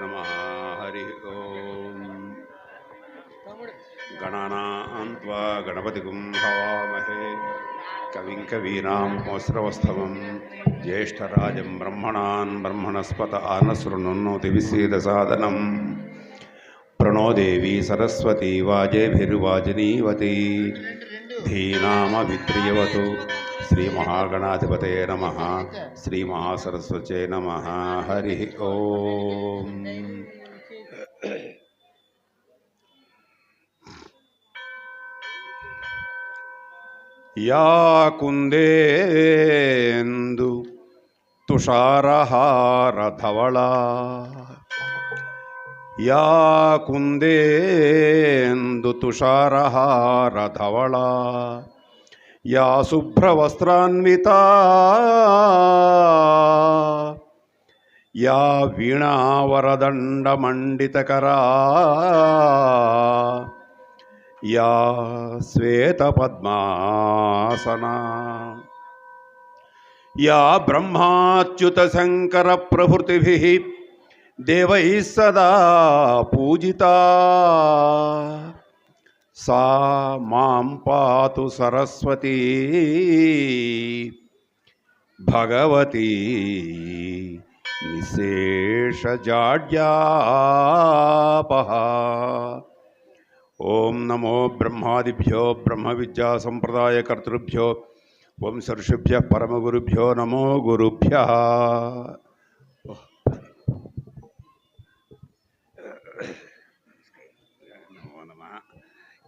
నమ హరి ఓం గణానాం త్వా గణపతిగుం హవామహే కవిం కవీనాం మోస్రవస్తవం జ్యేష్ఠరాజం బ్రహ్మణాన్ బ్రహ్మణస్పత ఆనశృణున్నోతి విసీదసాదనం ప్రణో దేవి సరస్వతి వాజేభిర్వాజినీవతి ధీనామవిత్రియవతు శ్రీమహాగణాధిపతయ నమ శ్రీమహాసరస్వతే నమ హరి ఓం యా కుందేందు తుషారహారధవళా యా కుందేందు తుషారహారధవళా యా శుభ్రవస్త్రాన్విత. యా వీణావరదండమండితకరా. యా శ్వేతపద్మాసనా. యా బ్రహ్మాచ్యుతశంకర ప్రభృతిభిः దేవైः సదా పూజితా. సా మాం పాతు సరస్వతీ భగవతి నిశేషజాడ్యాపహ ఓం నమో బ్రహ్మాదిభ్యో బ్రహ్మ విద్యా సంప్రదాయకర్తృభ్యో వంశర్షిభ్య పరమగురుభ్యో నమో గురుభ్య నమో నమ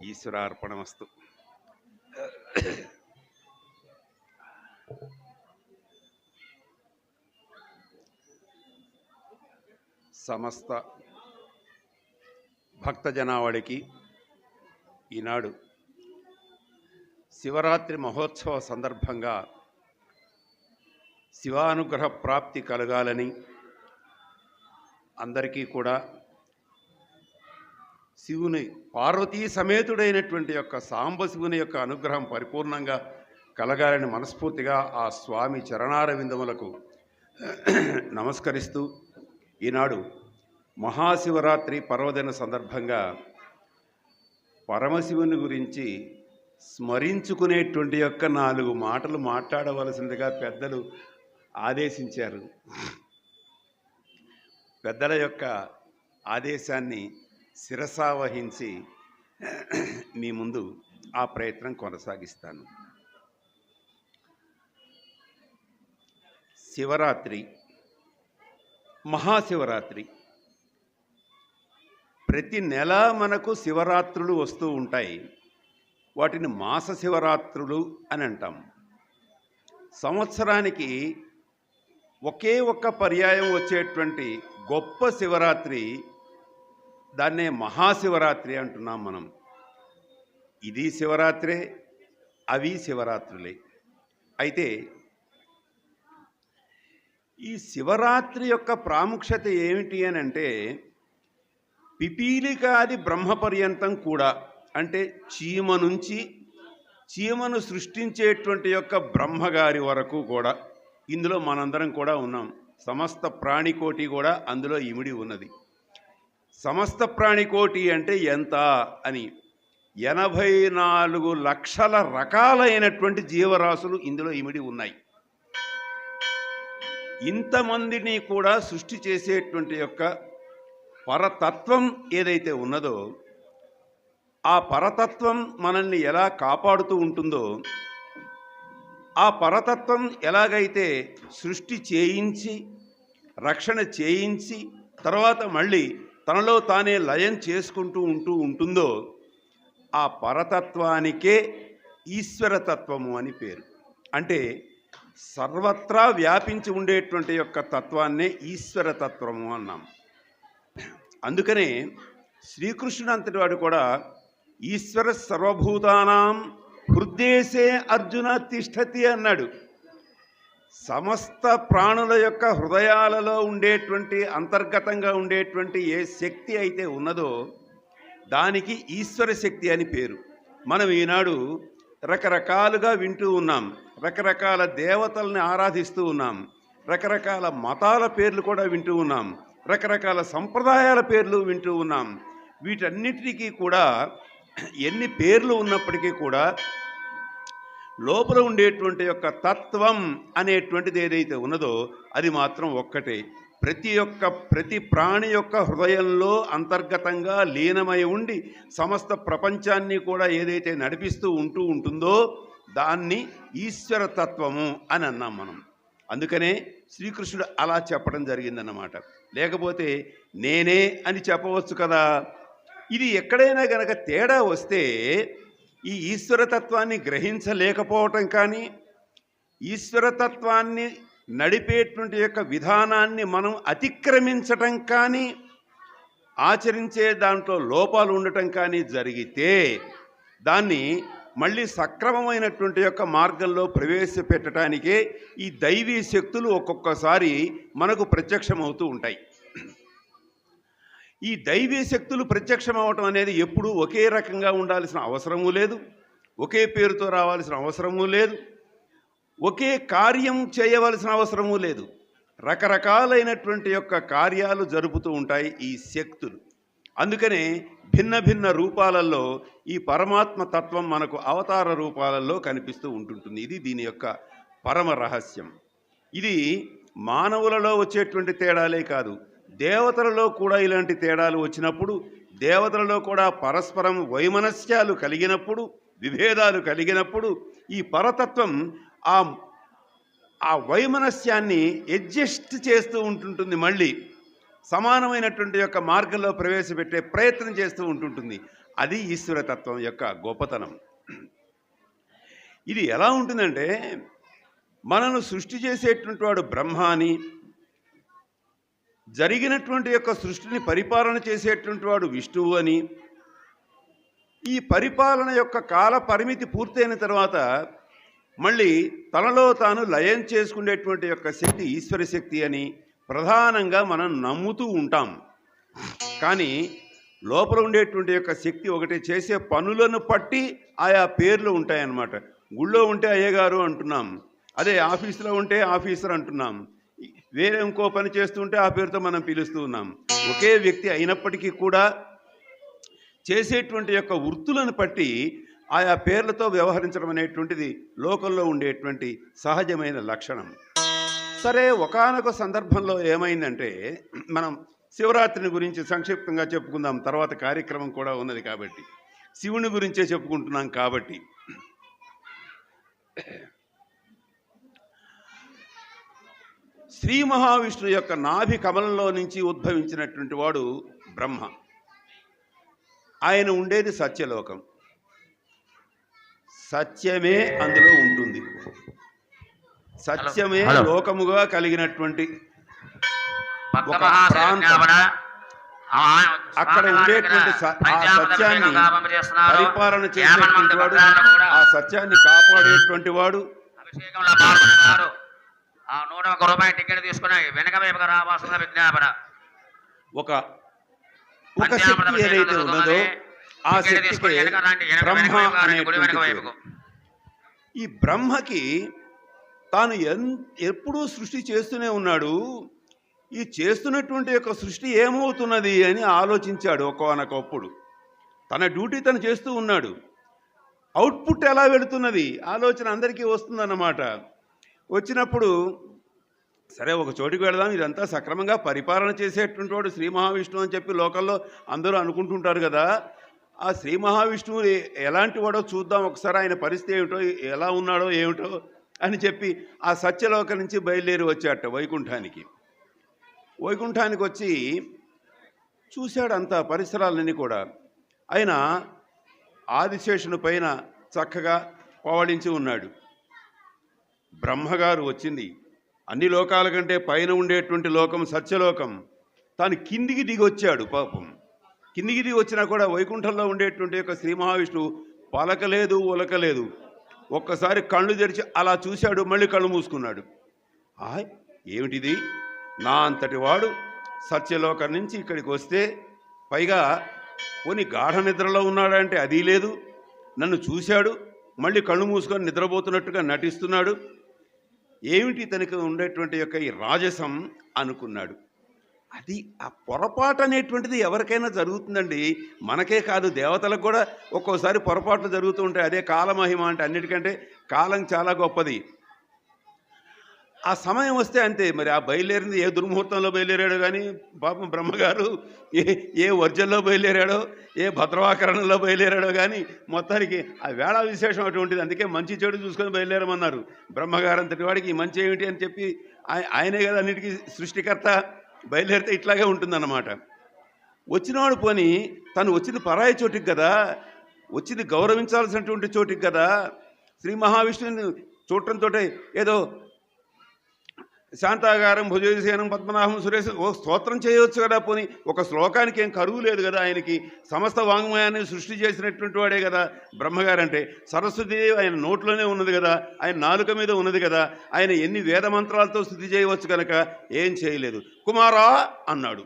ఈశ్వరార్పణమస్తు. సమస్త భక్త జనావళికి ఈనాడు శివరాత్రి మహోత్సవ సందర్భంగా శివానుగ్రహ ప్రాప్తి కలగాలని అందరికీ కూడా శివుని పార్వతీ సమేతుడైనటువంటి యొక్క సాంబశివుని యొక్క అనుగ్రహం పరిపూర్ణంగా కలగాలని మనస్ఫూర్తిగా ఆ స్వామి చరణారవిందములకు నమస్కరిస్తూ ఈనాడు మహాశివరాత్రి పర్వదిన సందర్భంగా పరమశివుని గురించి స్మరించుకునేటువంటి యొక్క నాలుగు మాటలు మాట్లాడవలసిందిగా పెద్దలు ఆదేశించారు. పెద్దల యొక్క ఆదేశాన్ని శిరసావహించి మీ ముందు ఆ ప్రయత్నం కొనసాగిస్తాను. శివరాత్రి మహాశివరాత్రి. ప్రతి నెల మనకు శివరాత్రులు వస్తూ ఉంటాయి. వాటిని మాస శివరాత్రులు అని అంటాం. సంవత్సరానికి ఒకే ఒక్క పర్యాయం వచ్చేటువంటి గొప్ప శివరాత్రి దాన్నే మహాశివరాత్రి అంటున్నాం మనం. ఇది శివరాత్రే అవి శివరాత్రులే. అయితే ఈ శివరాత్రి యొక్క ప్రాముఖ్యత ఏమిటి అని అంటే పిపీలికాది బ్రహ్మ పర్యంతం కూడా అంటే చీమ నుంచి చీమను సృష్టించేటువంటి యొక్క బ్రహ్మగారి వరకు కూడా ఇందులో మనందరం కూడా ఉన్నాం. సమస్త ప్రాణికోటి కూడా అందులో ఇమిడి ఉన్నది. సమస్త ప్రాణికోటి అంటే ఎంత అని ఎనభై నాలుగు లక్షల రకాలైనటువంటి జీవరాశులు ఇందులో ఇమిడి ఉన్నాయి. ఇంతమందిని కూడా సృష్టి చేసేటువంటి యొక్క పరతత్వం ఏదైతే ఉన్నదో ఆ పరతత్వం మనల్ని ఎలా కాపాడుతూ ఉంటుందో ఆ పరతత్వం ఎలాగైతే సృష్టి చేయించి రక్షణ చేయించి తర్వాత మళ్ళీ తనలో తానే లయం చేసుకుంటూ ఉంటూ ఉంటుందో ఆ పరతత్వానికే ఈశ్వరతత్వము అని పేరు. అంటే సర్వత్రా వ్యాపించి ఉండేటువంటి యొక్క తత్వాన్నే ఈశ్వరతత్వము అన్నాం. అందుకనే శ్రీకృష్ణుడు అంతటి వాడు కూడా ఈశ్వర సర్వభూతానాం హృద్దేశే అర్జున తిష్టతి అన్నాడు. సమస్త ప్రాణుల యొక్క హృదయాలలో ఉండేటువంటి అంతర్గతంగా ఉండేటువంటి ఏ శక్తి అయితే ఉన్నదో దానికి ఈశ్వర శక్తి అని పేరు. మనం ఈనాడు రకరకాలుగా వింటూ ఉన్నాం రకరకాల దేవతల్ని ఆరాధిస్తూ ఉన్నాం రకరకాల మతాల పేర్లు కూడా వింటూ ఉన్నాం రకరకాల సంప్రదాయాల పేర్లు వింటూ ఉన్నాం. వీటన్నిటికీ కూడా ఎన్ని పేర్లు ఉన్నప్పటికీ కూడా లోపల ఉండేటువంటి యొక్క తత్వం అనేటువంటిది ఏదైతే ఉన్నదో అది మాత్రం ఒక్కటే. ప్రతి ఒక్క ప్రతి ప్రాణి యొక్క హృదయంలో అంతర్గతంగా లీనమై ఉండి సమస్త ప్రపంచాన్ని కూడా ఏదైతే నడిపిస్తూ ఉంటూ ఉంటుందో దాన్ని ఈశ్వర తత్వము అని అన్నాం మనం. అందుకనే శ్రీకృష్ణుడు అలా చెప్పడం జరిగిందన్నమాట. లేకపోతే నేనే అని చెప్పవచ్చు కదా. ఇది ఎక్కడైనా గనక తేడా వస్తే ఈ ఈశ్వరతత్వాన్ని గ్రహించలేకపోవటం కానీ ఈశ్వరతత్వాన్ని నడిపేటువంటి యొక్క విధానాన్ని మనం అతిక్రమించటం కానీ ఆచరించే దాంట్లో లోపాలు ఉండటం కానీ జరిగితే దాన్ని మళ్ళీ సక్రమమైనటువంటి యొక్క మార్గంలో ప్రవేశపెట్టడానికే ఈ దైవీ శక్తులు ఒక్కొక్కసారి మనకు ప్రత్యక్షమవుతూ ఉంటాయి. ఈ దైవీ శక్తులు ప్రత్యక్షం అవటం అనేది ఎప్పుడూ ఒకే రకంగా ఉండాల్సిన అవసరమూ లేదు. ఒకే పేరుతో రావాల్సిన అవసరమూ లేదు. ఒకే కార్యం చేయవలసిన అవసరమూ లేదు. రకరకాలైనటువంటి యొక్క కార్యాలు జరుపుతూ ఉంటాయి ఈ శక్తులు. అందుకనే భిన్న భిన్న రూపాలలో ఈ పరమాత్మ తత్వం మనకు అవతార రూపాలలో కనిపిస్తూ ఉంటుంటుంది. ఇది దీని యొక్క పరమ రహస్యం. ఇది మానవులలో వచ్చేటువంటి తేడాలే కాదు. దేవతలలో కూడా ఇలాంటి తేడాలు వచ్చినప్పుడు దేవతలలో కూడా పరస్పరం వైమనస్యాలు కలిగినప్పుడు విభేదాలు కలిగినప్పుడు ఈ పరతత్వం ఆ ఆ వైమనస్యాన్ని అడ్జస్ట్ చేస్తూ ఉంటుంటుంది మళ్ళీ. సమానమైనటువంటి యొక్క మార్గంలో ప్రవేశపెట్టే ప్రయత్నం చేస్తూ ఉంటుంటుంది. అది ఈశ్వరతత్వం యొక్క గొప్పతనం. ఇది ఎలా ఉంటుందంటే మనను సృష్టి చేసేటువంటి వాడు బ్రహ్మ అని జరిగినటువంటి యొక్క సృష్టిని పరిపాలన చేసేటువంటి వాడు విష్ణువు అని. ఈ పరిపాలన యొక్క కాల పరిమితి పూర్తయిన తర్వాత మళ్ళీ తనలో తాను లయం చేసుకునేటువంటి యొక్క శక్తి ఈశ్వర శక్తి అని ప్రధానంగా మనం నమ్ముతూ ఉంటాం. కానీ లోపల ఉండేటువంటి యొక్క శక్తి ఒకటి చేసే పనులను పట్టి ఆయా పేర్లు ఉంటాయన్నమాట. గుళ్ళో ఉంటే అయ్యగారు అంటున్నాం. అదే ఆఫీసులో ఉంటే ఆఫీసర్ అంటున్నాం. వేరే ఇంకో పని చేస్తుంటే ఆ పేరుతో మనం పిలుస్తూ ఉన్నాం. ఒకే వ్యక్తి అయినప్పటికీ కూడా చేసేటువంటి యొక్క వృత్తులను బట్టి ఆయా పేర్లతో వ్యవహరించడం అనేటువంటిది లోకంలో ఉండేటువంటి సహజమైన లక్షణం. సరే ఒకానొక సందర్భంలో ఏమైందంటే మనం శివరాత్రిని గురించి సంక్షిప్తంగా చెప్పుకుందాం. తర్వాత కార్యక్రమం కూడా ఉన్నది కాబట్టి. శివుని గురించే చెప్పుకుంటున్నాం కాబట్టి. శ్రీ మహావిష్ణువు యొక్క నాభి కమలంలో నుంచి ఉద్భవించినటువంటి వాడు బ్రహ్మ ఆయన ఉండేది సత్యలోకం సత్యమే అందులో ఉంటుంది సత్యమే. లోకముగా కలిగినటువంటి ఒక ప్రాంతం. అక్కడ ఉండేటువంటి ఆ సత్యాన్ని. పరిపాలన చేసేటువంటి వాడు ఆ సత్యాన్ని కాపాడేటువంటి వాడు ఆ నూట ఒక రూపాయి టికెట్ తీసుకుని వెనక వైపుగా రావాల్సిన విజ్ఞాపన. ఒక ఒక శక్తి ఏదైతే ఉన్నదో ఆ శక్తికి బ్రహ్మ అనేటువంటి పేరు. ఈ బ్రహ్మకి తాను ఎన్ ఎప్పుడూ సృష్టి చేస్తూనే ఉన్నాడు. ఈ చేస్తున్నటువంటి యొక్క సృష్టి ఏమవుతున్నది అని ఆలోచించాడు ఒక్కొనకొప్పుడు తన డ్యూటీ తను చేస్తూ ఉన్నాడు. అవుట్పుట్ ఎలా వెళుతున్నది? ఆలోచన అందరికీ వస్తుందన్నమాట. వచ్చినప్పుడు సరే ఒక చోటికి వెళదాం ఇదంతా సక్రమంగా పరిపాలన చేసేటువంటి వాడు శ్రీ మహావిష్ణువు అని చెప్పి లోకల్లో అందరూ అనుకుంటుంటారు కదా. ఆ శ్రీ మహావిష్ణువు ఎలాంటి వాడో చూద్దాం ఒకసారి ఆయన పరిస్థితి ఏమిటో ఎలా ఉన్నాడో ఏమిటో అని చెప్పి ఆ సత్యలోక నుంచి బయలుదేరి వచ్చాట వైకుంఠానికి. వైకుంఠానికి వచ్చి చూశాడు అంత పరిసరాలన్నీ కూడా. ఆయన ఆదిశేషుని పైన చక్కగా పవళించి ఉన్నాడు. బ్రహ్మగారు వచ్చింది. అన్ని లోకాల కంటే పైన ఉండేటువంటి లోకం సత్యలోకం. తాను కిందికి దిగి వచ్చాడు పాపం. కిందికి దిగి వచ్చినా కూడా వైకుంఠంలో ఉండేటువంటి యొక్క శ్రీ మహావిష్ణువు పలకలేదు ఉలకలేదు ఒక్కసారి కళ్ళు తెరిచి అలా చూశాడు మళ్ళీ కళ్ళు మూసుకున్నాడు. ఆయ్ ఏమిటిది? నా అంతటి వాడు సత్యలోకం నుంచి ఇక్కడికి వస్తే పైగా పోని గాఢ నిద్రలో ఉన్నాడంటే అది లేదు. నన్ను చూశాడు మళ్ళీ కళ్ళు మూసుకొని నిద్రపోతున్నట్టుగా నటిస్తున్నాడు. ఏమిటి తనకు ఉండేటువంటి యొక్క ఈ రాజసం అనుకున్నాడు. అది ఆ పొరపాటు అనేటువంటిది ఎవరికైనా జరుగుతుందండి. మనకే కాదు దేవతలకు కూడా ఒక్కోసారి పొరపాట్లు జరుగుతూ ఉంటాయి. అదే కాలమహిమ అంటే అన్నిటికంటే కాలం చాలా గొప్పది. ఆ సమయం వస్తే అంతే. మరి ఆ బయలుదేరింది ఏ దుర్ముహూర్తంలో బయలుదేరాడో కానీ పాపం బ్రహ్మగారు ఏ ఏ వర్జన్లో బయలుదేరాడో ఏ భద్రవాకరణలో బయలుదేరాడో కానీ మొత్తానికి ఆ వేళ విశేషం అటువంటిది. అందుకే మంచి చెడు చూసుకొని బయలుదేరమన్నారు. బ్రహ్మగారు అంతటి వాడికి ఈ మంచి ఏమిటి అని చెప్పి ఆయనే కదా అన్నిటికీ సృష్టికర్త. బయలుదేరితే ఇట్లాగే ఉంటుందన్నమాట. వచ్చినవాడు పోని తను వచ్చింది పరాయి చోటికి కదా వచ్చింది గౌరవించాల్సినటువంటి చోటికి కదా శ్రీ మహావిష్ణువుని చూడటంతో ఏదో శాంతాగారం భుజసేనం పద్మనాభం సురేశ్ ఓ స్తోత్రం చేయవచ్చు కదా పోని. ఒక శ్లోకానికి ఏం కరువు లేదు కదా ఆయనకి. సమస్త వాంగ్మయాన్ని సృష్టి చేసినటువంటి వాడే కదా బ్రహ్మగారంటే. సరస్వతిదేవి ఆయన నోట్లోనే ఉన్నది కదా ఆయన నాలుక మీద ఉన్నది కదా ఆయన ఎన్ని వేద మంత్రాలతో స్థుతి చేయవచ్చు కనుక ఏం చేయలేదు. కుమారా అన్నాడు.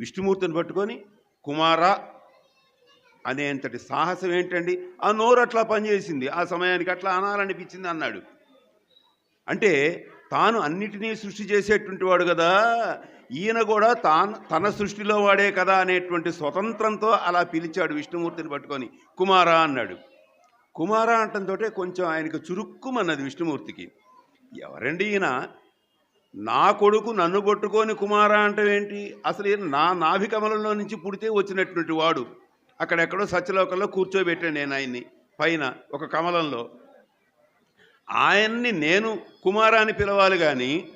విష్ణుమూర్తిని పట్టుకొని కుమారా అనేంతటి సాహసం ఏంటండి? ఆ నోరు అట్లా పనిచేసింది. ఆ సమయానికి అట్లా అనాలనిపించింది అన్నాడు. అంటే తాను అన్నిటినీ సృష్టి చేసేటువంటి వాడు కదా. ఈయన కూడా తాను తన సృష్టిలో వాడే కదా అనేటువంటి స్వతంత్రంతో అలా పిలిచాడు విష్ణుమూర్తిని పట్టుకొని. కుమారా అన్నాడు. కుమారా అంటంతో కొంచెం ఆయనకు చురుక్కుమన్నది విష్ణుమూర్తికి. ఎవరండి ఈయన? నా కొడుకు నన్ను పట్టుకొని కుమారా అంటే ఏంటి? అసలు ఈయన నా నాభికమలంలో నుంచి పుడితే వచ్చినటువంటి వాడు. అక్కడెక్కడో సత్యలోకంలో కూర్చోబెట్టాను నేను ఆయన్ని. పైన ఒక కమలంలో. ఆయన్ని నేను కుమారా అని పిలవాలి కానీ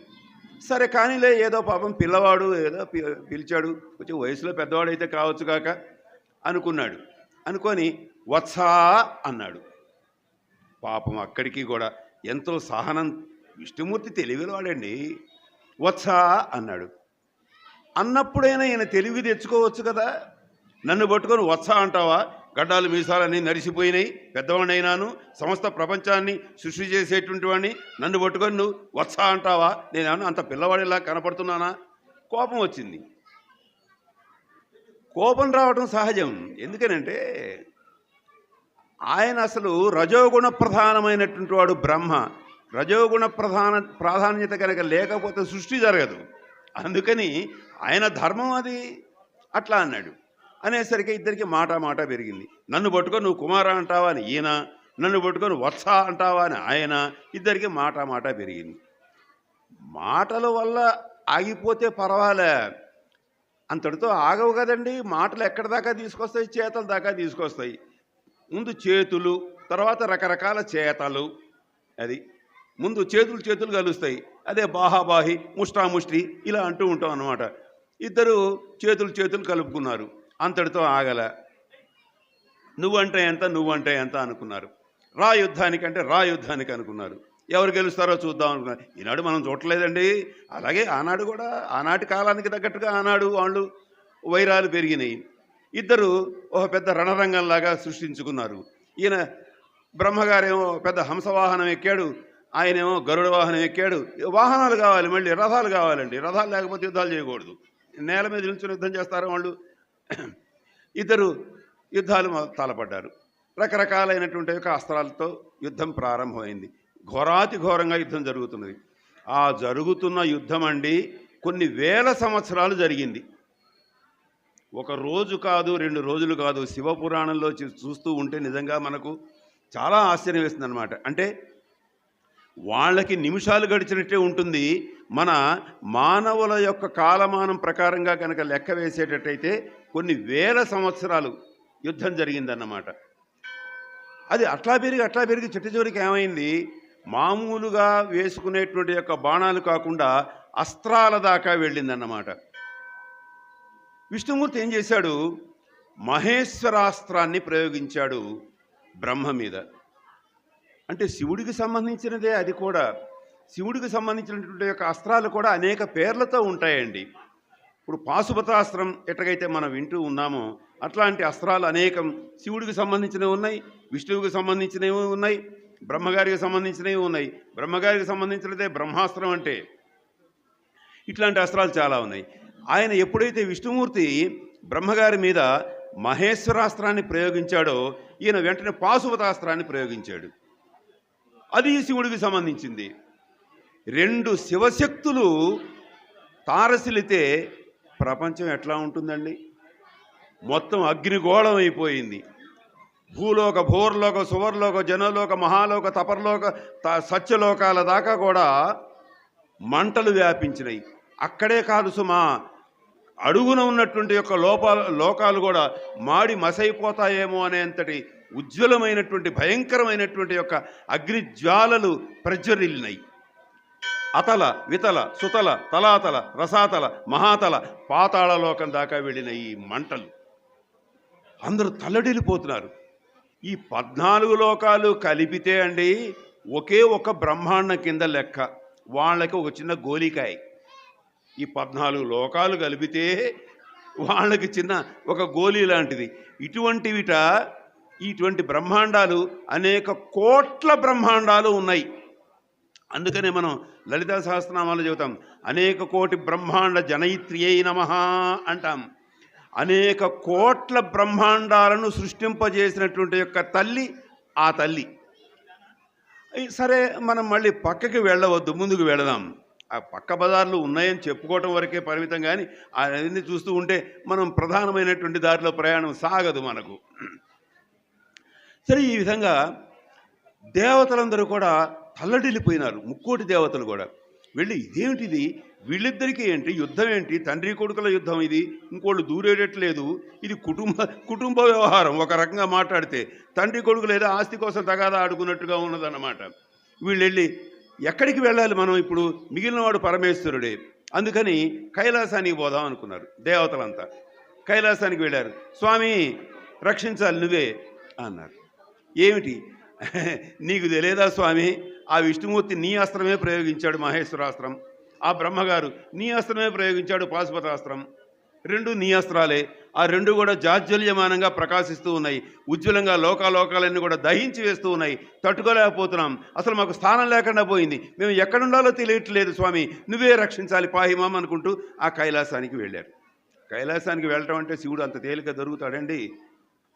సరే కానీలే ఏదో పాపం పిల్లవాడు ఏదో పిలిచాడు కొంచెం వయసులో పెద్దవాడైతే కావచ్చు కాక అనుకున్నాడు. అనుకొని వత్సా అన్నాడు. పాపం అక్కడికి కూడా ఎంతో సహనం విష్ణుమూర్తి తెలివిలవాడండి వత్సా అన్నాడు. అన్నప్పుడైనా ఈయన తెలివి తెచ్చుకోవచ్చు కదా? నన్ను పట్టుకొని వత్సా అంటావా? గడ్డాలు మీసాలన్నీ నరిసిపోయినాయి. పెద్దవాడినైనాను. సమస్త ప్రపంచాన్ని సృష్టి చేసేటువంటి వాడిని. నన్ను పట్టుకొని నువ్వు వత్సా అంటావా? నేనేమన్నా అంత పిల్లవాడిలా కనపడుతున్నానా? కోపం వచ్చింది. కోపం రావడం సహజం. ఎందుకనంటే ఆయన అసలు రజోగుణ ప్రధానమైనటువంటి వాడు బ్రహ్మ. రజోగుణ ప్రధాన ప్రాధాన్యత కనుక లేకపోతే సృష్టి జరగదు. అందుకని ఆయన ధర్మం అది. అట్లా అన్నాడు. అనేసరికి ఇద్దరికి మాట మాట పెరిగింది. నన్ను పట్టుకొని నువ్వు కుమార అంటావా అని ఈయన నన్ను పట్టుకొని వత్స అంటావా అని ఆయన ఇద్దరికి మాట మాట పెరిగింది. మాటల వల్ల ఆగిపోతే పర్వాలే. అంతటితో ఆగవు కదండి. మాటలు ఎక్కడి దాకా తీసుకొస్తాయి? చేతల దాకా తీసుకొస్తాయి. ముందు చేతులు తర్వాత రకరకాల చేతలు. అది ముందు చేతులు చేతులు కలుస్తాయి. అదే బాహాబాహి ముష్టాముష్టి ఇలా అంటూ ఉంటాం అన్నమాట. ఇద్దరు చేతులు చేతులు కలుపుకున్నారు. అంతటితో ఆగల. నువ్వంటే ఎంత నువ్వంటే ఎంత అనుకున్నారు. రా యుద్ధానికి అంటే రా యుద్ధానికి అనుకున్నారు. ఎవరు గెలుస్తారో చూద్దాం అనుకున్నారు. ఈనాడు మనం చూడలేదండి. అలాగే ఆనాడు కూడా ఆనాటి కాలానికి తగ్గట్టుగా ఆనాడు వాళ్ళు వైరాలు పెరిగినాయి. ఇద్దరు ఒక పెద్ద రణరంగంలాగా సృష్టించుకున్నారు. ఈయన బ్రహ్మగారేమో పెద్ద హంసవాహనం ఎక్కాడు. ఆయనేమో గరుడ వాహనం ఎక్కాడు. వాహనాలు కావాలి మళ్ళీ రథాలు కావాలండి. రథాలు లేకపోతే యుద్ధాలు చేయకూడదు. నేల మీద నిల్చుని యుద్ధం చేస్తారు వాళ్ళు? ఇద్దరు యుద్ధాలు తలపడ్డారు రకరకాలైనటువంటి యొక్క అస్త్రాలతో యుద్ధం ప్రారంభమైంది. ఘోరాతి ఘోరంగా యుద్ధం జరుగుతున్నది. ఆ జరుగుతున్న యుద్ధం అండి కొన్ని వేల సంవత్సరాలు జరిగింది. ఒక రోజు కాదు రెండు రోజులు కాదు శివపురాణంలో చూస్తూ ఉంటే నిజంగా మనకు చాలా ఆశ్చర్యం వేస్తుంది అనమాట అంటే వాళ్ళకి నిమిషాలు గడిచినట్టే ఉంటుంది. మన మానవుల యొక్క కాలమానం ప్రకారంగా కనుక లెక్క వేసేటట్టయితే కొన్ని వేల సంవత్సరాలు యుద్ధం జరిగిందన్నమాట. అది అట్లా పెరిగి అట్లా పెరిగి చిట్ట చివరికి ఏమైంది? మామూలుగా వేసుకునేటువంటి యొక్క బాణాలు కాకుండా అస్త్రాల దాకా వెళ్ళిందన్నమాట. విష్ణుమూర్తి ఏం చేశాడు? మహేశ్వరాస్త్రాన్ని ప్రయోగించాడు బ్రహ్మ మీద. అంటే శివుడికి సంబంధించినదే అది కూడా. శివుడికి సంబంధించినటువంటి యొక్క అస్త్రాలు కూడా అనేక పేర్లతో ఉంటాయండి. ఇప్పుడు పాశుపతాస్త్రం ఎట్లాగైతే మనం వింటూ ఉన్నామో అట్లాంటి అస్త్రాలు అనేకం శివుడికి సంబంధించినవి ఉన్నాయి విష్ణువుకి సంబంధించినవి ఉన్నాయి బ్రహ్మగారికి సంబంధించినవి ఉన్నాయి. బ్రహ్మగారికి సంబంధించినదే బ్రహ్మాస్త్రం అంటే. ఇట్లాంటి అస్త్రాలు చాలా ఉన్నాయి. ఆయన ఎప్పుడైతే విష్ణుమూర్తి బ్రహ్మగారి మీద మహేశ్వరాస్త్రాన్ని ప్రయోగించాడో ఈయన వెంటనే పాశుపతాస్త్రాన్ని ప్రయోగించాడు. అది శివుడికి సంబంధించింది. రెండు శివశక్తులు తారసిలితే ప్రపంచం ఎట్లా ఉంటుందండి? మొత్తం అగ్నిగోళం అయిపోయింది. భూలోక భూర్లోక సువర్లోక జనలోక మహాలోక తపర్లోక త- సత్యలోకాల దాకా కూడా మంటలు వ్యాపించినాయి అక్కడే కాదు సుమా అడుగున ఉన్నటువంటి యొక్క లోపాల లోకాలు కూడా మాడి మసైపోతాయేమో అనేంతటి ఉజ్వలమైనటువంటి భయంకరమైనటువంటి యొక్క అగ్ని జ్వాలలు ప్రజ్వరిల్లినాయి అతల వితల సుతల తలాతల రసాతల మహాతల పాతాళలోకం దాకా వెళ్ళిన ఈ మంటలు అందరూ తల్లడిల్లిపోతున్నారు. ఈ పద్నాలుగు లోకాలు కలిపితే అండి ఒకే ఒక బ్రహ్మాండం కింద లెక్క. వాళ్ళకి ఒక చిన్న గోలికాయ ఈ పద్నాలుగు లోకాలు కలిపితే వాళ్ళకి చిన్న ఒక గోలీ లాంటిది. ఇటువంటివిట ఇటువంటి బ్రహ్మాండాలు అనేక కోట్ల బ్రహ్మాండాలు ఉన్నాయి. అందుకనే మనం లలిత సహస్రనామాలు చెబుతాం. అనేక కోటి బ్రహ్మాండ జనయిత్రియై నమ అంటాం. అనేక కోట్ల బ్రహ్మాండాలను సృష్టింపజేసినటువంటి యొక్క తల్లి ఆ తల్లి. సరే మనం మళ్ళీ పక్కకి వెళ్ళవద్దు ముందుకు వెళదాం. ఆ పక్క బజార్లు ఉన్నాయని చెప్పుకోవటం వరకే పరిమితం కానీ అవన్నీ చూస్తూ ఉంటే మనం ప్రధానమైనటువంటి దారిలో ప్రయాణం సాగదు మనకు. సరే ఈ విధంగా దేవతలందరూ కూడా తల్లడిల్లిపోయినారు ముక్కోటి దేవతలు కూడా. వెళ్ళి ఇదేమిటిది వీళ్ళిద్దరికీ ఏంటి? యుద్ధం ఏంటి? తండ్రి కొడుకుల యుద్ధం ఇది? ఇంకోళ్ళు దూరేటట్లేదు. ఇది కుటుంబ కుటుంబ వ్యవహారం. ఒక రకంగా మాట్లాడితే తండ్రి కొడుకు లేదా ఆస్తి కోసం తగాదా ఆడుకున్నట్టుగా ఉన్నదన్నమాట. వీళ్ళు వెళ్ళి ఎక్కడికి వెళ్ళాలి మనం ఇప్పుడు? మిగిలినవాడు పరమేశ్వరుడే. అందుకని కైలాసానికి పోదాం అనుకున్నారు దేవతలంతా. కైలాసానికి వెళ్ళారు. స్వామి రక్షించాలి నువ్వే అన్నారు. ఏమిటి? నీకు తెలియదా స్వామి? ఆ విష్ణుమూర్తి నీ అస్త్రమే ప్రయోగించాడు మహేశ్వరాస్త్రం. ఆ బ్రహ్మగారు నీ అస్త్రమే ప్రయోగించాడు పాశుపతాస్త్రం. రెండు నీ అస్త్రాలే. ఆ రెండు కూడా జాజ్వల్యమానంగా ప్రకాశిస్తూ ఉన్నాయి. ఉజ్వలంగా లోకాలోకాలన్నీ కూడా దహించి వేస్తూ ఉన్నాయి. తట్టుకోలేకపోతున్నాం. అసలు మాకు స్థానం లేకుండా పోయింది. మేము ఎక్కడుండాలో తెలియట్లేదు స్వామి. నువ్వే రక్షించాలి పాహిమాం అనుకుంటూ ఆ కైలాసానికి వెళ్ళారు. కైలాసానికి వెళ్ళటం అంటే శివుడు అంత తేలిక దొరుకుతాడండి.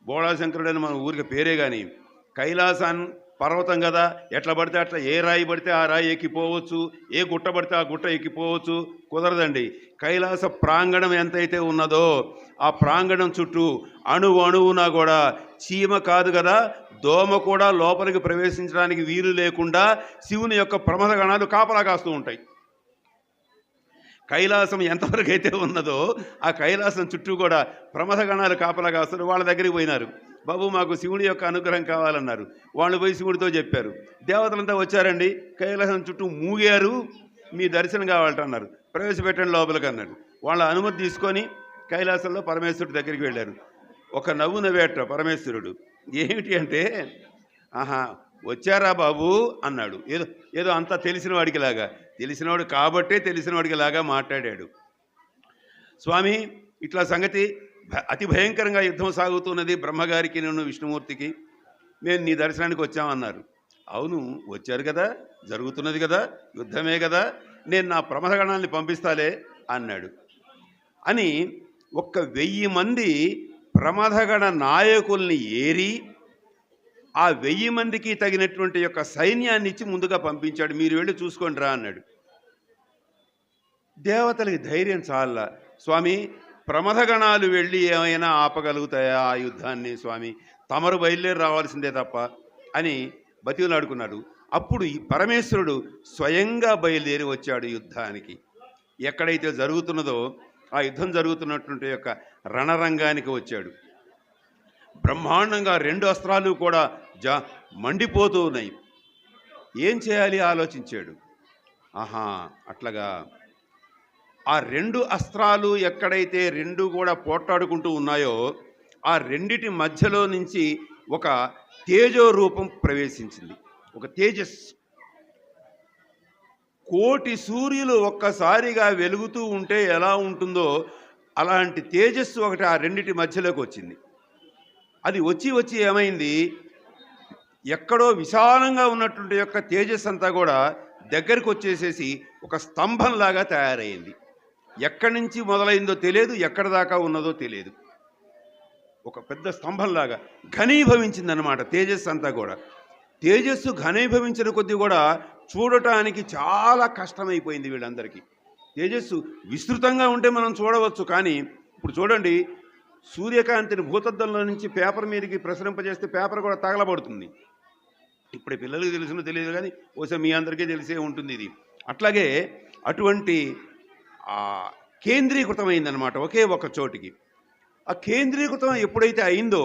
బోళాశంకరుడు అని మన ఊరికి పేరే కానీ కైలాసాన్ పర్వతం కదా. ఎట్లా పడితే అట్లా ఏ రాయి పడితే ఆ రాయి ఎక్కిపోవచ్చు. ఏ గుట్ట పడితే ఆ గుట్ట ఎక్కిపోవచ్చు. కుదరదండి. కైలాస ప్రాంగణం ఎంతైతే ఉన్నదో ఆ ప్రాంగణం చుట్టూ అణువు అణువునా కూడా చీమ కాదు కదా. దోమ కూడా లోపలికి ప్రవేశించడానికి వీలు లేకుండా శివుని యొక్క ప్రమద గణాలు కాపలా కాస్తూ ఉంటాయి. కైలాసం ఎంతవరకు అయితే ఉన్నదో ఆ కైలాసం చుట్టూ కూడా ప్రమద గణాలు కాపలా కాస్తారు వాళ్ళ దగ్గరికి పోయినారు. బాబు మాకు శివుడి యొక్క అనుగ్రహం కావాలన్నారు. వాళ్ళు పోయి శివుడితో చెప్పారు. దేవతలంతా వచ్చారండి. కైలాసం చుట్టూ మూగారు. మీ దర్శనం కావాలట అన్నారు ప్రవేశపెట్టండి లోపలికి అన్నాడు వాళ్ళ అనుమతి తీసుకొని కైలాసంలో పరమేశ్వరుడి దగ్గరికి వెళ్ళారు. ఒక నవ్వు నవ్వేట పరమేశ్వరుడు. ఏమిటి అంటే ఆహా వచ్చారా బాబు? అన్నాడు. ఏదో ఏదో అంతా తెలిసిన వాడికిలాగా తెలిసినవాడు కాబట్టే తెలిసిన వాడికిలాగా మాట్లాడాడు. స్వామి ఇట్లా సంగతి అతి భయంకరంగా యుద్ధం సాగుతున్నది బ్రహ్మగారికి నేను విష్ణుమూర్తికి. నేను నీ దర్శనానికి వచ్చామన్నారు. అవును వచ్చారు కదా జరుగుతున్నది కదా యుద్ధమే కదా నేను నా ప్రమదగణాన్ని పంపిస్తాలే అన్నాడు. అని ఒక్క వెయ్యి మంది ప్రమదగణ నాయకుల్ని ఏరి ఆ వెయ్యి మందికి తగినటువంటి యొక్క సైన్యాన్ని ఇచ్చి ముందుగా పంపించాడు. మీరు వెళ్ళి చూసుకోండి రా అన్నాడు. దేవతలకి ధైర్యం చాలా స్వామి ప్రమథగణాలు వెళ్ళి ఏమైనా ఆపగలుగుతాయా ఆ యుద్ధాన్ని స్వామి? తమరు బయలుదేరి రావాల్సిందే తప్ప అని బతిలాడుకున్నాడు అప్పుడు ఈ పరమేశ్వరుడు స్వయంగా బయలుదేరి వచ్చాడు యుద్ధానికి. ఎక్కడైతే జరుగుతున్నదో ఆ యుద్ధం జరుగుతున్నటువంటి యొక్క రణరంగానికి వచ్చాడు. బ్రహ్మాండంగా రెండు అస్త్రాలు కూడా జా మండిపోతూ ఉన్నాయి. ఏం చేయాలి? ఆలోచించాడు. ఆహా అట్లాగా ఆ రెండు అస్త్రాలు ఎక్కడైతే రెండు కూడా పోట్లాడుకుంటూ ఉన్నాయో ఆ రెండిటి మధ్యలో నుంచి ఒక తేజో రూపం ప్రవేశించింది. ఒక తేజస్. కోటి సూర్యులు ఒక్కసారిగా వెలుగుతూ ఉంటే ఎలా ఉంటుందో అలాంటి తేజస్సు ఒకటి ఆ రెండిటి మధ్యలోకి వచ్చింది. అది వచ్చి వచ్చి ఏమైంది? ఎక్కడో విశాలంగా ఉన్నటువంటి యొక్క తేజస్ అంతా కూడా దగ్గరికి వచ్చేసేసి ఒక స్తంభంలాగా తయారైంది. ఎక్కడి నుంచి మొదలైందో తెలియదు ఎక్కడి దాకా ఉన్నదో తెలియదు. ఒక పెద్ద స్తంభంలాగా ఘనీభవించిందనమాట తేజస్సు అంతా కూడా. తేజస్సు ఘనీభవించిన కొద్దీ కూడా చూడటానికి చాలా కష్టమైపోయింది వీళ్ళందరికీ. తేజస్సు విస్తృతంగా ఉంటే మనం చూడవచ్చు కానీ ఇప్పుడు చూడండి సూర్యకాంతిని భూతద్దంలో నుంచి పేపర్ మీదకి ప్రసరింపజేస్తే పేపర్ కూడా తగలబడుతుంది. ఇప్పుడు పిల్లలకు తెలుసునో తెలియదు కానీ బహుశా మీ అందరికీ తెలిసే ఉంటుంది ఇది అట్లాగే అటువంటి కేంద్రీకృతమైందనమాట ఒకే ఒక చోటికి. ఆ కేంద్రీకృతం ఎప్పుడైతే అయిందో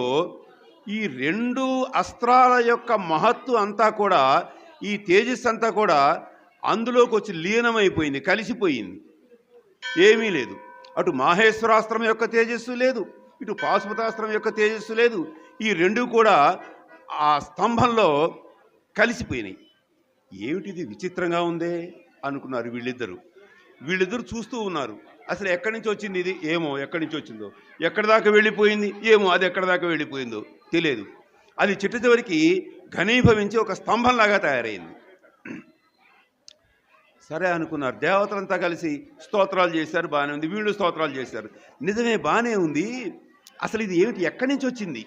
ఈ రెండు అస్త్రాల యొక్క మహత్తు అంతా కూడా ఈ తేజస్సు అంతా కూడా అందులోకి వచ్చి లీనమైపోయింది కలిసిపోయింది. ఏమీ లేదు. అటు మాహేశ్వరాస్త్రం యొక్క తేజస్సు లేదు ఇటు పాశుపతాస్త్రం యొక్క తేజస్సు లేదు ఈ రెండు కూడా ఆ స్తంభంలో కలిసిపోయినాయి. ఏమిటిది విచిత్రంగా ఉందే? అనుకున్నారు వీళ్ళిద్దరూ. వీళ్ళిద్దరు చూస్తూ ఉన్నారు. అసలు ఎక్కడి నుంచి వచ్చింది ఇది? ఏమో ఎక్కడి నుంచి వచ్చిందో. ఎక్కడి దాకా వెళ్ళిపోయింది? ఏమో అది ఎక్కడి దాకా వెళ్ళిపోయిందో తెలియదు. అది చిట్ట చివరికి ఘనీభవించి ఒక స్తంభంలాగా తయారైంది. సరే అనుకున్నారు. దేవతలంతా కలిసి స్తోత్రాలు చేశారు బాగానే ఉంది. వీళ్ళు స్తోత్రాలు చేశారు. నిజమే బాగానే ఉంది. అసలు ఇది ఏమిటి? ఎక్కడి నుంచి వచ్చింది?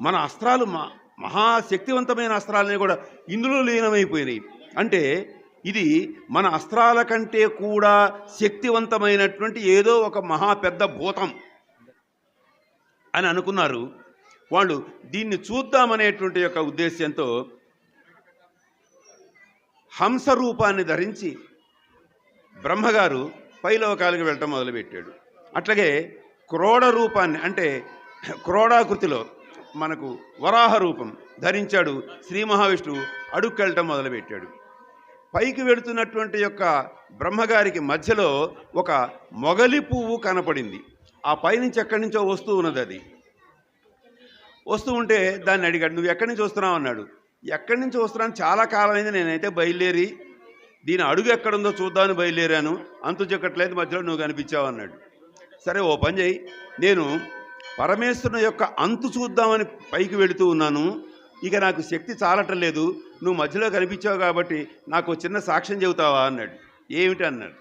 మన అస్త్రాలు మహా మహాశక్తివంతమైన అస్త్రాలని కూడా ఇందులో లీనమైపోయినాయి. అంటే ఇది మన అస్త్రాల కంటే కూడా శక్తివంతమైనటువంటి ఏదో ఒక మహా పెద్ద భూతం అని అనుకున్నారు. వాళ్ళు దీన్ని చూద్దామనేటువంటి యొక్క ఉద్దేశ్యంతో హంస రూపాన్ని ధరించి బ్రహ్మగారు పైలోకాలకు వెళ్ళటం మొదలుపెట్టాడు. అట్లాగే క్రోడ రూపాన్ని అంటే క్రోడాకృతిలో మనకు వరాహ రూపం ధరించాడు శ్రీ మహావిష్ణువు అడుక్కెళ్ళటం మొదలుపెట్టాడు. పైకి వెడుతున్నటువంటి యొక్క బ్రహ్మగారికి మధ్యలో ఒక మొగలి పువ్వు కనపడింది. ఆ పైనుంచి ఎక్కడి నుంచో వస్తూ ఉన్నది అది. వస్తూ ఉంటే దాన్ని అడిగాడు నువ్వు ఎక్కడి నుంచి వస్తున్నావు? అన్నాడు. ఎక్కడి నుంచి వస్తున్నాను? చాలా కాలమైంది నేనైతే బయలుదేరి దీని అడుగు ఎక్కడుందో చూద్దామని బయలుదేరాను. అంతు చెక్కట్లేదు మధ్యలో నువ్వు కనిపించావు అన్నాడు. సరే ఓ పని చేయి నేను పరమేశ్వరుని యొక్క అంతు చూద్దామని పైకి వెళుతూ ఉన్నాను. ఇక నాకు శక్తి చాలటం లేదు. నువ్వు మధ్యలో కనిపించావు కాబట్టి నాకు చిన్న సాక్ష్యం చెబుతావా అన్నాడు. ఏమిటి అన్నాడు.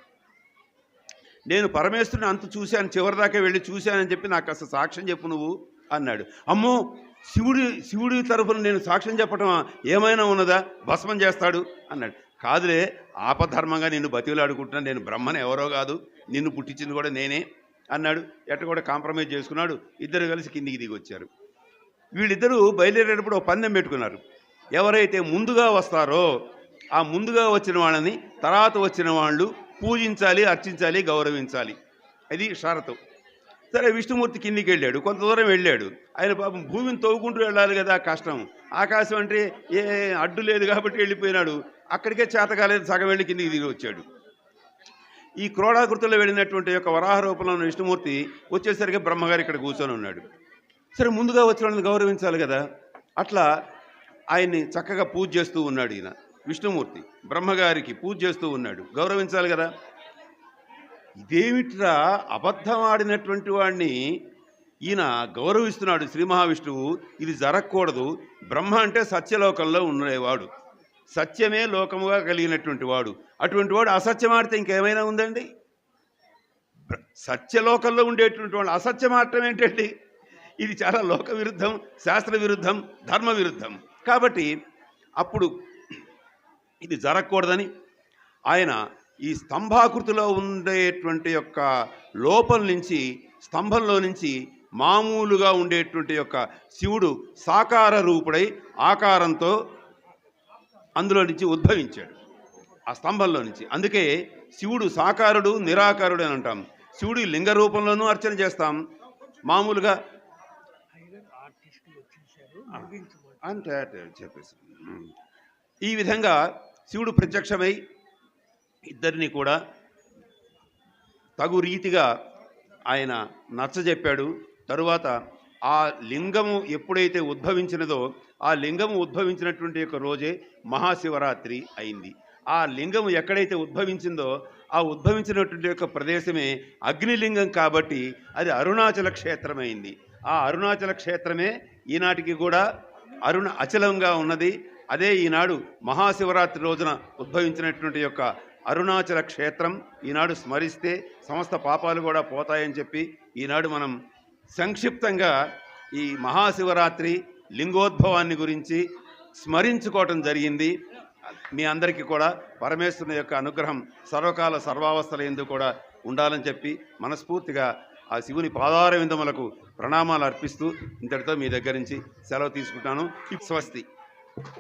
నేను పరమేశ్వరుని అంత చూశాను చివరిదాకా వెళ్ళి చూశానని చెప్పి నాకు అసలు సాక్ష్యం చెప్పు నువ్వు అన్నాడు. అమ్మో శివుడి శివుడి తరఫున నేను సాక్ష్యం చెప్పటం ఏమైనా ఉన్నదా? భస్మం చేస్తాడు అన్నాడు. కాదులే ఆపధర్మంగా నిన్ను బతిలాడుకుంటున్నాను నేను బ్రహ్మను ఎవరో కాదు. నిన్ను పుట్టించింది కూడా నేనే అన్నాడు. ఎట్ట కూడా కాంప్రమైజ్ చేసుకున్నాడు. ఇద్దరు కలిసి కిందికి దిగి వచ్చారు వీళ్ళిద్దరూ బయలుదేరేటప్పుడు ఒక పందెం పెట్టుకున్నారు. ఎవరైతే ముందుగా వస్తారో ఆ ముందుగా వచ్చిన వాళ్ళని తర్వాత వచ్చిన వాళ్ళు పూజించాలి అర్చించాలి గౌరవించాలి. అది షరతు. సరే విష్ణుమూర్తి కిందికి వెళ్ళాడు. కొంత దూరం వెళ్ళాడు. ఆయన పాపం భూమిని తవ్వుకుంటూ వెళ్ళాలి కదా కష్టం. ఆకాశం అంటే ఏ అడ్డు లేదు కాబట్టి వెళ్ళిపోయినాడు. అక్కడికే చేత కాలేదు సగం వెళ్ళి కిందికి దిగి వచ్చాడు. ఈ క్రోడాకృతిలో వెళ్ళినటువంటి యొక్క వరాహ రూపంలో ఉన్న విష్ణుమూర్తి వచ్చేసరికి బ్రహ్మగారు ఇక్కడ కూర్చొని ఉన్నాడు. సరే ముందుగా వచ్చిన వాళ్ళని గౌరవించాలి కదా. అట్లా ఆయన్ని చక్కగా పూజ చేస్తూ ఉన్నాడు ఈయన. విష్ణుమూర్తి బ్రహ్మగారికి పూజ చేస్తూ ఉన్నాడు. గౌరవించాలి కదా. ఇదేమిట్రా అబద్ధం ఆడినటువంటి వాడిని ఈయన గౌరవిస్తున్నాడు శ్రీ మహావిష్ణువు. ఇది జరగకూడదు. బ్రహ్మ అంటే సత్యలోకంలో ఉండేవాడు. సత్యమే లోకముగా కలిగినటువంటి వాడు. అటువంటి వాడు అసత్యం ఆడితే ఇంకేమైనా ఉందండి? సత్యలోకంలో ఉండేటువంటి వాడు అసత్యం ఆడటం ఏంటండి? ఇది చాలా లోక విరుద్ధం శాస్త్ర విరుద్ధం ధర్మ విరుద్ధం కాబట్టి అప్పుడు ఇది జరగకూడదని ఆయన ఈ స్తంభాకృతిలో ఉండేటువంటి యొక్క లోపల నుంచి స్తంభంలో నుంచి మామూలుగా ఉండేటువంటి యొక్క శివుడు సాకార రూపుడై ఆకారంతో అందులో నుంచి ఉద్భవించాడు. ఆ స్తంభంలో నుంచి. అందుకే శివుడు సాకారుడు నిరాకారుడు అని అంటాం. శివుడు లింగ రూపంలోనూ అర్చన చేస్తాం. మామూలుగా అంతే అంటే చెప్పేసి. ఈ విధంగా శివుడు ప్రత్యక్షమై ఇద్దరిని కూడా తగు రీతిగా ఆయన నచ్చజెప్పాడు. తరువాత ఆ లింగము ఎప్పుడైతే ఉద్భవించినదో ఆ లింగము ఉద్భవించినటువంటి యొక్క రోజే మహాశివరాత్రి అయింది. ఆ లింగము ఎక్కడైతే ఉద్భవించిందో ఆ ఉద్భవించినటువంటి యొక్క ప్రదేశమే అగ్నిలింగం కాబట్టి అది అరుణాచల క్షేత్రమైంది. ఆ అరుణాచల క్షేత్రమే ఈనాటికి కూడా అరుణ అచలంగా ఉన్నది. అదే ఈనాడు మహాశివరాత్రి రోజున ఉద్భవించినటువంటి యొక్క అరుణాచల క్షేత్రం ఈనాడు స్మరిస్తే సమస్త పాపాలు కూడా పోతాయని చెప్పి ఈనాడు మనం సంక్షిప్తంగా ఈ మహాశివరాత్రి లింగోద్భవాన్ని గురించి స్మరించుకోవటం జరిగింది. మీ అందరికీ కూడా పరమేశ్వరుని యొక్క అనుగ్రహం సర్వకాల సర్వావస్థల ఎందుకు కూడా ఉండాలని చెప్పి మనస్ఫూర్తిగా ఆ శివుని పాదార విందములకు ప్రణామాలు అర్పిస్తూ ఇంతటితో మీ దగ్గర నుంచి సెలవు తీసుకుంటాను. స్వస్తి.